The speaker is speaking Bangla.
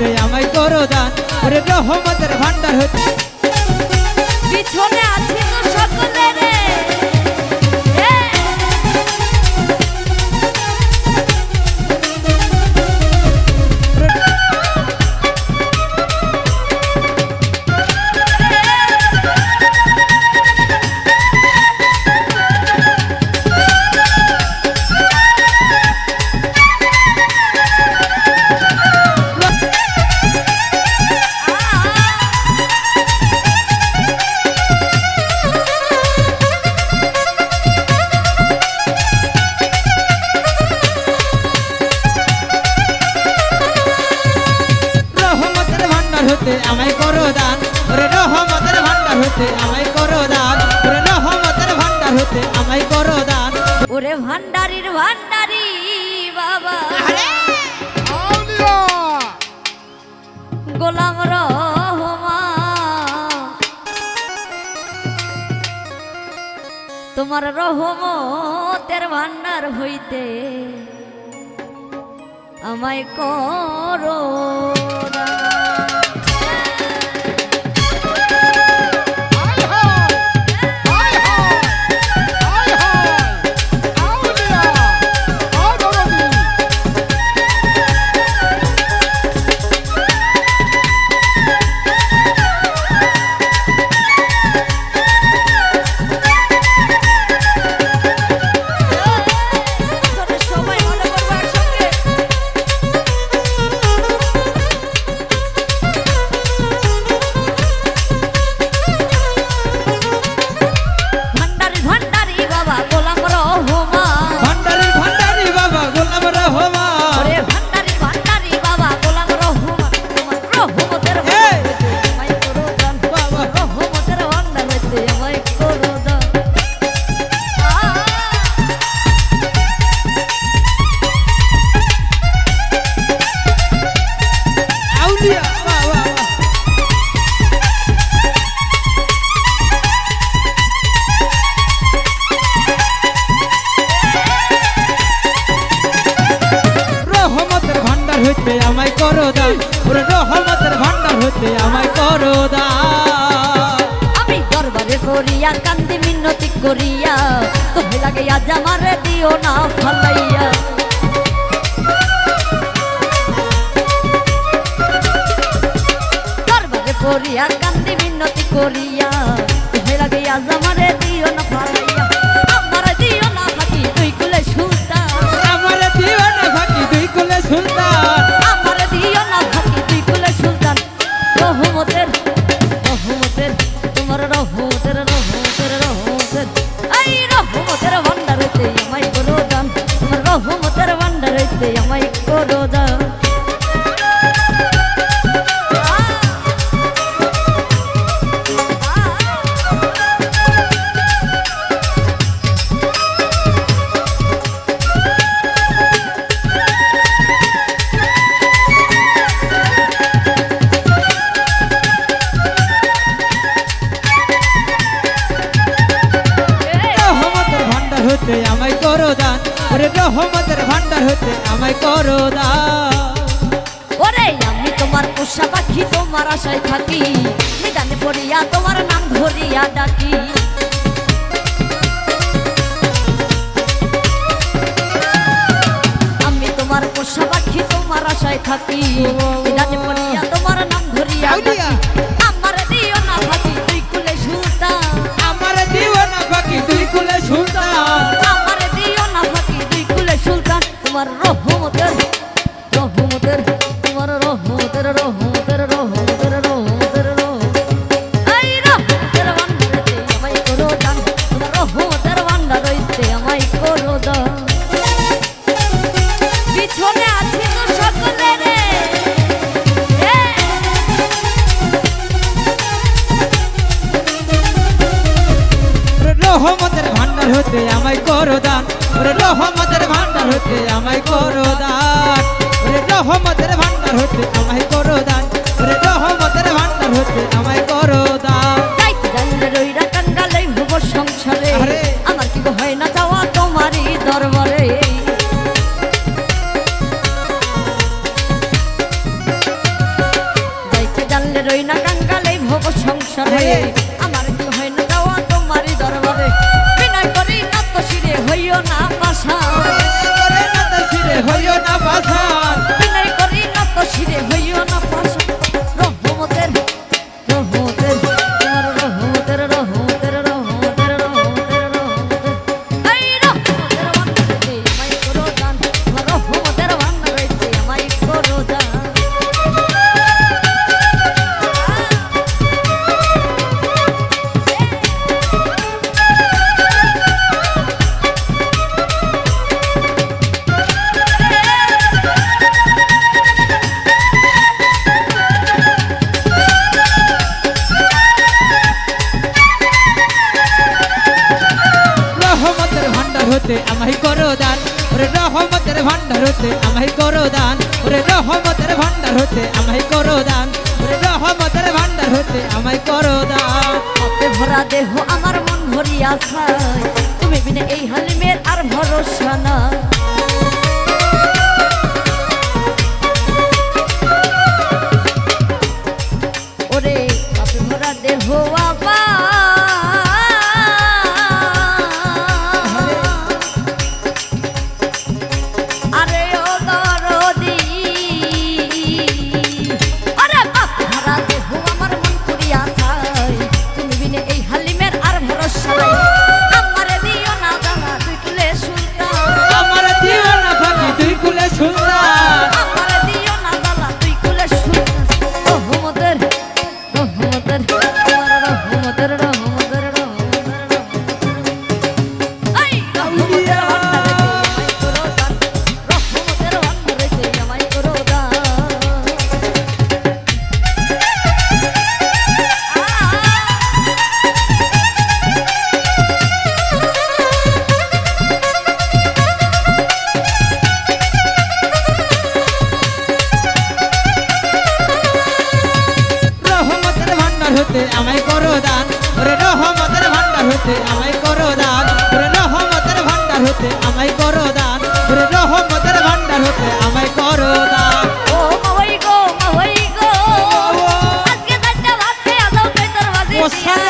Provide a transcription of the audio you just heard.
दया मई करो दान रहमतर भंडार होते ভান্ডারির ভান্ডারি বাবা। গোলাম রহমা। তোমার রহমতের ভান্ডার হইতে আমায় করো দান। হইতে আমায় করো দান। ওরে রহমতের ভান্ডার হইতে আমায় করো দান। আমি দরবারে করিয়া কান্দি মিনতি করিয়া তুমি লাগে আজ আমারে দিও না ফালাইয়া। দরবারে করিয়া কান্দি মিনতি করিয়া তুমি লাগে আজ আমারে দিও না ফালাইয়া। আমারে দিও না ফাঁকি তুই কুলে সুলতান আমার দিওয়ানা ফাঁকি দুই কুলে সুলতান পাখি তোমার আশায় থাকি। নিদানে পড়িয়া তোমার নাম ধরিয়া ডাকি। আমি তোমার পোষা পাখি তোমার আশায় থাকি। নিদানে পড়িয়া তোমার নাম ধরিয়া। ডাকি। আমার দিও না ফাঁকি তুই কুলে সুলতান আমার দিওয়ানা ফাঁকি দুই কুলে সুলতান আমার দিও না ফাঁকি তুই কুলে সুলতান তোমার রহমতের ভান্ডার হতে আমায় করো দান। ওরে রহমতের ভান্ডার হতে আমায় করো দান। ওরে রহমতের ভান্ডার হতে আমায় করো দান। হইও না পাশা হতে আমাই করো দান। ওরে রহমতের ভান্ডার হতে আমাই করো দান। ওরে রহমতের ভান্ডার হতে আমাই করো দান। ওরে রহমতের ভান্ডার হতে আমাই করো দান। আপে ভরা দেহ আমার মন ভরিয়া খায় তুমি বিনে এই হালিমের আর ভরসা না হতে আমায় করো দান। ওরে রহমতের ভান্ডার হতে আমায় করো দান। ওরে রহমতের ভান্ডার হতে আমায় করো দান। ওরে রহমতের ভান্ডার হতে আমায় করো দান। ও গো গো। আজকে দরজা ভাগে আলো পে সারা